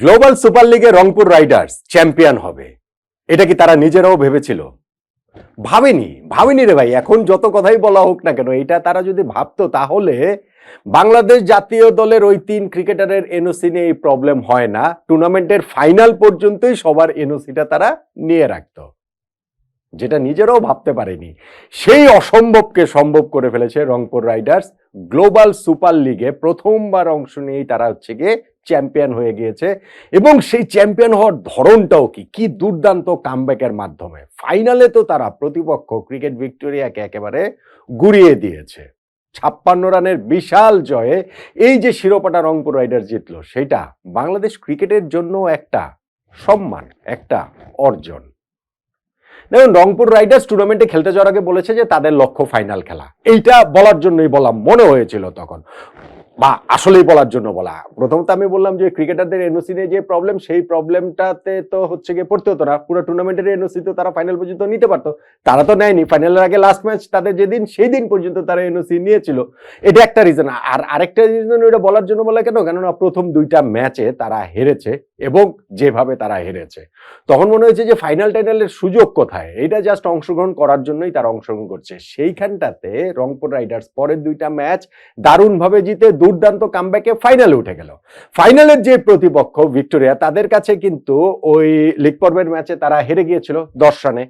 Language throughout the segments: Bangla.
গ্লোবাল সুপার লিগে রংপুর রাইডার্স চ্যাম্পিয়ন হবে। এটা কি তারা নিজেরাও ভেবেছিল? ভাবেনি ভাবেনি রে ভাই। এখন যত কথাই বলা হোক না কেন, এটা তারা যদি ভাবতো তাহলে বাংলাদেশ জাতীয় দলের ওই তিন ক্রিকেটারের এনওসি নিয়ে এই প্রবলেম হয় না। টুর্নামেন্টের ফাইনাল পর্যন্তই সবার এনওসিটা তারা নিয়ে রাখত। যেটা নিজেরাও ভাবতে পারেনি। সেই অসম্ভবকে সম্ভব করে ফেলেছে রংপুর রাইডার্স গ্লোবাল সুপার লিগে প্রথমবার অংশ নিয়েই তারা হচ্ছে গিয়ে চ্যাম্পিয়ন হয়ে গিয়েছে এবং সেই চ্যাম্পিয়ন হওয়ার ধরনটাও কি? কি দুর্দান্ত কামব্যাকের মাধ্যমে? ফাইনালে তো তারা প্রতিপক্ষ ক্রিকেট ভিক্টোরিয়াকে একেবারে গুড়িয়ে দিয়েছে। ছাপ্পান্ন রানের বিশাল জয়ে এই যে শিরোপাটা রংপুর রাইডার্স জিতলো, সেটা বাংলাদেশ ক্রিকেটের জন্য একটা সম্মান, একটা অর্জন। দেখুন, রংপুর রাইডার্স টুর্নামেন্টে খেলতে যাওয়ার আগে বলেছে যে তাদের লক্ষ্য ফাইনাল খেলা। এইটা বলার জন্যই বলা মনে হয়েছিল তখন। বা আসলেই বলার জন্য বলা। প্রথমত আমি বললাম যে ক্রিকেটারদের এনওসি নিয়ে যে প্রবলেম সেই প্রবলেমটাতে তো হচ্ছে গিয়ে পড়তে হতো না। পুরো টুর্নামেন্টের এনওসি তো তারা ফাইনাল পর্যন্ত নিতে পারতো। তারা তো নেয়নি। ফাইনালের আগে লাস্ট ম্যাচ তাদের যেদিন সেই দিন পর্যন্ত তারা এনওসি নিয়েছিল। এটা একটা রিজন আর আরেকটা রিজন ওটা বলার জন্য বলা কেন? কেননা প্রথম দুইটা ম্যাচে তারা হেরেছে এবং যেভাবে তারা হেরেছে। তখন মনে হয়েছে যে ফাইনাল টাইনালের সুযোগ কোথায়? এটা জাস্ট অংশগ্রহণ করার জন্যই তারা অংশগ্রহণ করছে। সেইখানটাতে রংপুর রাইডার্স পরের দুইটা ম্যাচ দারুণভাবে জিতে দুর্দান্ত কামব্যাকে ফাইনালে উঠে গেল। ফাইনালের যে প্রতিপক্ষ ভিক্টোরিয়া, তাদের কাছে কিন্তু ওই লিগ পর্বের ম্যাচে তারা হেরে গিয়েছিল দশ রানে।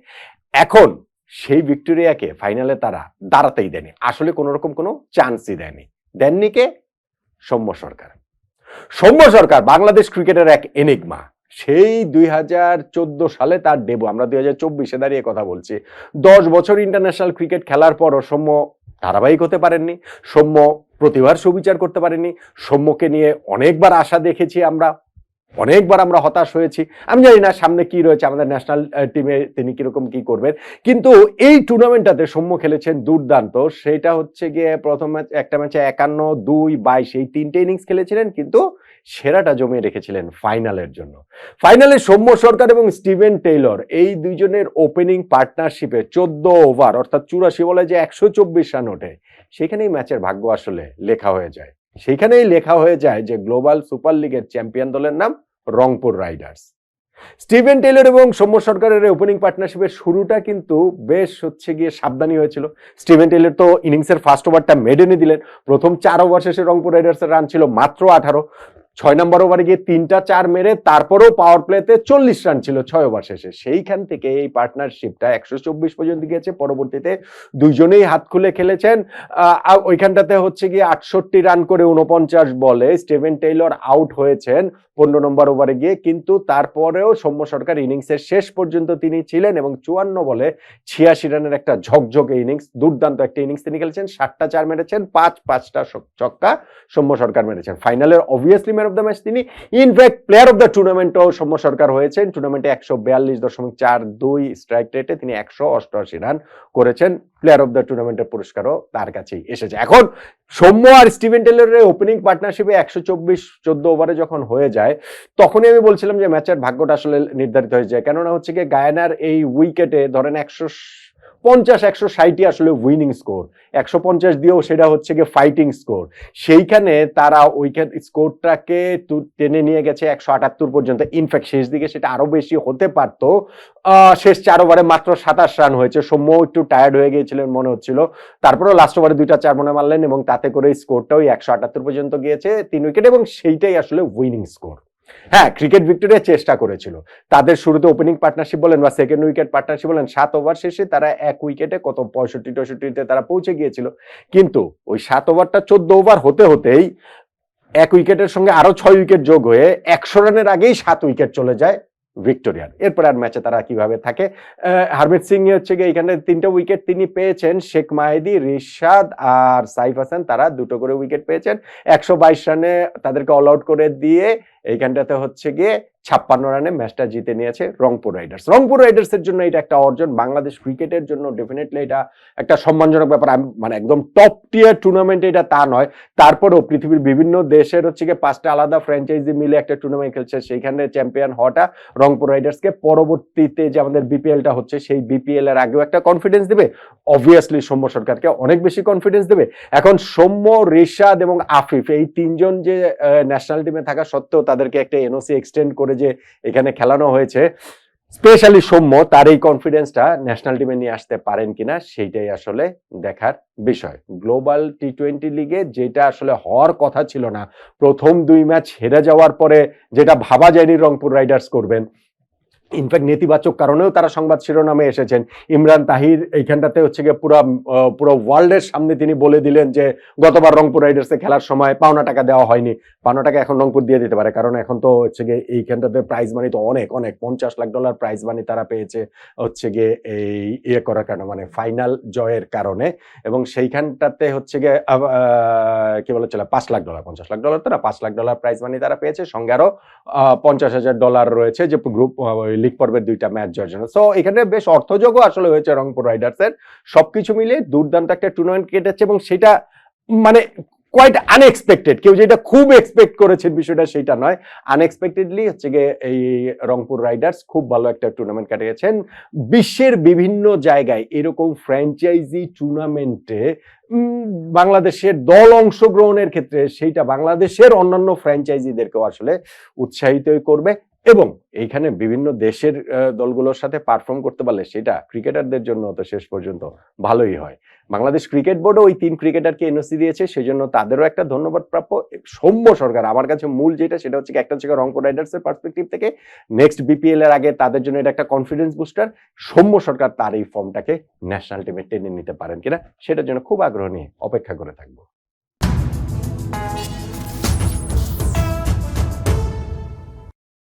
এখন সেই ভিক্টোরিয়াকে ফাইনালে তারা দাঁড়াতেই দেয়নি। আসলে কোনো রকম কোনো চান্সই দেয়নি। দেননি কে? সৌম্য সরকার। সৌম্য সরকার বাংলাদেশ ক্রিকেটের এক এনিগমা সেই দুই হাজার চোদ্দ সালে তার ডেবু আমরা দুই হাজার চব্বিশে দাঁড়িয়ে কথা বলছি। দশ বছর ইন্টারন্যাশনাল ক্রিকেট খেলার পরও সৌম্য ধারাবাহিক হতে পারেননি। সৌম্য প্রতিবার সুবিচার করতে পারেনি। সৌম্যকে নিয়ে অনেকবার আশা দেখেছি আমরা। অনেকবার আমরা হতাশ হয়েছি। আমি জানি না সামনে কি রয়েছে আমাদের ন্যাশনাল টিমে তিনি কীরকম কি করবেন। কিন্তু এই টুর্নামেন্টটাতে সৌম্য খেলেছেন দুর্দান্ত। সেটা হচ্ছে গিয়ে প্রথম ম্যাচ, একটা ম্যাচে একান্ন, দুই, বাইশ, এই তিনটে ইনিংস খেলেছিলেন। কিন্তু সেরাটা জমিয়ে রেখেছিলেন ফাইনালের জন্য। ফাইনালে সৌম্য সরকার এবং স্টিভেন টেইলর এই দুইজনের ওপেনিং পার্টনারশিপে চোদ্দ ওভার অর্থাৎ চুরাশি বলে যে একশো চব্বিশ রান ওঠে। সেখানেই ম্যাচের ভাগ্য আসলে লেখা হয়ে যায়। সেইখানেই লেখা হয়ে যায় যে গ্লোবাল সুপার লিগের চ্যাম্পিয়ন দলের নাম রংপুর রাইডার্স। স্টিভেন টেলর এবং সৌম্য সরকারের ওপেনিং পার্টনারশিপের শুরুটা কিন্তু বেশ হচ্ছে গিয়ে সাবধানী হয়েছিল। স্টিভেন টেলর তো ইনিংসের ফার্স্ট ওভারটা মেডেনে দিলেন। প্রথম চার ওভার শেষে রংপুর রাইডার্সের রান ছিল মাত্র আঠারো। ছয় নম্বর ওভারে গিয়ে তিনটা চার মেরে তারপরেও পাওয়ার প্লেতে চল্লিশ রান ছিল ছয় ওভার শেষে। সেইখান থেকে এই পার্টনারশিপটা একশো চব্বিশ পর্যন্ত গিয়েছে। পরবর্তীতে দুইজনেই হাত খুলে খেলেছেন। ওইখানটাতে হচ্ছে গিয়ে আটষট্টি রান করে উনপঞ্চাশ বলে স্টিভেন টেইলর আউট হয়েছেন পনেরো নম্বর ওভারে গিয়ে। কিন্তু তারপরেও সৌম্য সরকার ইনিংসের শেষ পর্যন্ত তিনি ছিলেন এবং চুয়ান্ন বলে ছিয়াশি রানের একটা ঝকঝকে ইনিংস দুর্দান্ত একটা ইনিংস তিনি খেলেছেন। সাতটা চার মেরেছেন, পাঁচ, পাঁচটা ছক্কা সৌম্য সরকার মেরেছেন। ফাইনালের অবভিয়াসলি অফ দ্য ম্যাচ তিনি in fact player of the টুর্নামেন্টও Soumya Sarkar হয়েছেন। টুর্নামেন্টে একশো বিয়াল্লিশ দশমিক চার দুই স্ট্রাইক রেটে তিনি একশো অষ্টআশি রান করেছেন। প্লেয়ার অফ দ্য টুর্নামেন্টের পুরস্কারও তার কাছেই এসেছে। এখন সৌম্য আর স্টিভেন টেলরের ওপেনিং পার্টনারশিপে একশো চব্বিশ চোদ্দ ওভারে যখন হয়ে যায়, তখনই আমি বলছিলাম যে ম্যাচের ভাগ্যটা আসলে নির্ধারিত হয়ে যায়। কেননা হচ্ছে কি গায়ানার এই উইকেটে ধরেন একশো পঞ্চাশ, একশো ষাটই আসলে উইনিং স্কোর একশো পঞ্চাশ দিয়েও সেটা হচ্ছে গিয়ে ফাইটিং স্কোর সেইখানে তারা উইকেট স্কোরটাকে টেনে নিয়ে গেছে একশো আটাত্তর পর্যন্ত। ইনফ্যাক্ট শেষ দিকে সেটা আরও বেশি হতে পারতো। শেষ চার ওভারে মাত্র সাতাশ রান হয়েছে। সৌম্য একটু টায়ার্ড হয়ে গিয়েছিলেন মনে হচ্ছিল। তারপরেও লাস্ট ওভারে দুইটা চার মনে মারলেন এবং তাতে করে স্কোরটাও একশো আটাত্তর পর্যন্ত গিয়েছে তিন উইকেট এবং সেইটাই আসলে উইনিং স্কোর হ্যাঁ ক্রিকেট ভিক্টোরিয়া চেষ্টা করেছিল। তাদের শুরুতে ওপেনিং পার্টনারশিপ বলেন বা সেকেন্ড উইকেট পার্টনারশিপ বলেন, সাত ওভার শেষে তারা এক উইকেটে কত পঁয়ষট্টি টষট্টিতে তারা পৌঁছে গিয়েছিল। কিন্তু ওই সাত ওভারটা চোদ্দ ওভার হতে হতেই এক উইকেটের সঙ্গে আরও ছয় উইকেট যোগ হয়ে একশো রানের আগেই সাত উইকেট চলে যায় ভিক্টোরিয়ার। এরপরে আর ম্যাচে তারা কীভাবে থাকে? হারমিত সিং হচ্ছে গিয়ে এখানে তিনটা উইকেট তিনি পেয়েছেন। শেখ মাহেদি, রিশাদ আর সাইফ হাসান তারা দুটো করে উইকেট পেয়েছেন। একশো বাইশ রানে তাদেরকে অল আউট করে দিয়ে এইখানটাতে হচ্ছে গিয়ে ছাপ্পান্ন রানে ম্যাচটা জিতে নিয়েছে রংপুর রাইডার্স। রংপুর রাইডার্স এর জন্য এটা একটা অর্জন, বাংলাদেশ ক্রিকেটের জন্য ডেফিনেটলি এটা একটা সম্মানজনক ব্যাপার। মানে একদম টপ টিয়ার টুর্নামেন্ট এটা তা নয়। তারপরেও পৃথিবীর বিভিন্ন দেশের হচ্ছে গিয়ে পাঁচটা আলাদা ফ্র্যাঞ্চাইজি মিলে একটা টুর্নামেন্ট খেলছে। সেইখানে চ্যাম্পিয়ন হওয়াটা রংপুর রাইডার্সকে পরবর্তীতে যে আমাদের বিপিএলটা হচ্ছে, সেই বিপিএল এর আগেও একটা কনফিডেন্স দেবে। অবভিয়াসলি সৌম্য সরকারকে অনেক বেশি কনফিডেন্স দেবে। এখন সৌম্য, রিশাদ এবং আফিফ, এই তিনজন যে ন্যাশনাল টিমে থাকা সত্ত্বেও তাদেরকে একটা এনওসি এক্সটেন্ড করে যে এখানে খেলানো হয়েছে। স্পেশালি সৌম্য, তার এই কনফিডেন্সটা ন্যাশনাল টিমে নিয়ে আসতে পারেন কিনা সেইটাই আসলে দেখার বিষয়। গ্লোবাল টি টোয়েন্টি লিগে যেটা আসলে হওয়ার কথা ছিল না, প্রথম দুই ম্যাচ হেরে যাওয়ার পরে যেটা ভাবা যায়নি রংপুর রাইডার্স করবেন ইনফ্যাক্ট নেতিবাচক কারণেও তারা সংবাদ শিরোনামে এসেছেন। ইমরান তাহির এইখানটাতে হচ্ছে গিয়ে পুরো পুরো ওয়ার্ল্ডের সামনে তিনি বলে দিলেন যে গতবার রংপুর রাইডার্সে খেলার সময় পাওনা টাকা দেওয়া হয়নি। পাওনা টাকা এখন রংপুর দিয়ে দিতে পারে। কারণ এখন তো হচ্ছে গিয়ে এইখানটাতে প্রাইজ মানি তো অনেক অনেক। পঞ্চাশ লাখ ডলার প্রাইজ মানি তারা পেয়েছে হচ্ছে গিয়ে এই ইয়ে করার কারণে মানে ফাইনাল জয়ের কারণে। এবং সেইখানটাতে হচ্ছে গিয়ে কি বলে চলে পাঁচ লাখ ডলার পঞ্চাশ লাখ ডলার তারা পাঁচ লাখ ডলার প্রাইজ মানি তারা পেয়েছে। সঙ্গে আরও আহ, পঞ্চাশ হাজার ডলার রয়েছে যে গ্রুপ লিগ পর্বের দুইটা ম্যাচ জয়ের জন্য সো এখানে বেশ অর্থযোগও আসলে হয়েছে রংপুর রাইডার্সের। সবকিছু মিলে দুর্দান্ত একটা টুর্নামেন্ট কেটেছে এবং সেটা মানে কোয়াইট আনএক্সপেক্টেড কেউ যেটা খুব এক্সপেক্ট করেছেন বিষয়টা সেটা নয়। আনএক্সপেক্টেডলি হচ্ছে গিয়ে এই রংপুর রাইডার্স খুব ভালো একটা টুর্নামেন্ট কাটিয়েছেন। বিশ্বের বিভিন্ন জায়গায় এরকম ফ্র্যাঞ্চাইজি টুর্নামেন্টে বাংলাদেশের দল অংশগ্রহণের ক্ষেত্রে সেইটা বাংলাদেশের অন্যান্য ফ্র্যাঞ্চাইজিদেরকেও আসলে উৎসাহিতই করবে। এবং এইখানে বিভিন্ন দেশের দলগুলোর সাথে পারফর্ম করতে পারলে সেটা ক্রিকেটারদের জন্য তো শেষ পর্যন্ত ভালোই হয়। বাংলাদেশ ক্রিকেট বোর্ডও ওই তিন ক্রিকেটারকে এনওসি দিয়েছে, সেজন্য তাদেরও একটা ধন্যবাদ প্রাপ্য। সৌম্য সরকার, আমার কাছে মূল যেটা, সেটা হচ্ছে একটা হচ্ছে রংপুর রাইডার্স এর পার্সপেক্টিভ থেকে নেক্সট বিপিএল এর আগে তাদের জন্য এটা একটা কনফিডেন্স বুস্টার সৌম্য সরকার তার এই ফর্মটাকে ন্যাশনাল টিমে টেনে নিতে পারেন কিনা, সেটার জন্য খুব আগ্রহ নিয়ে অপেক্ষা করে থাকব।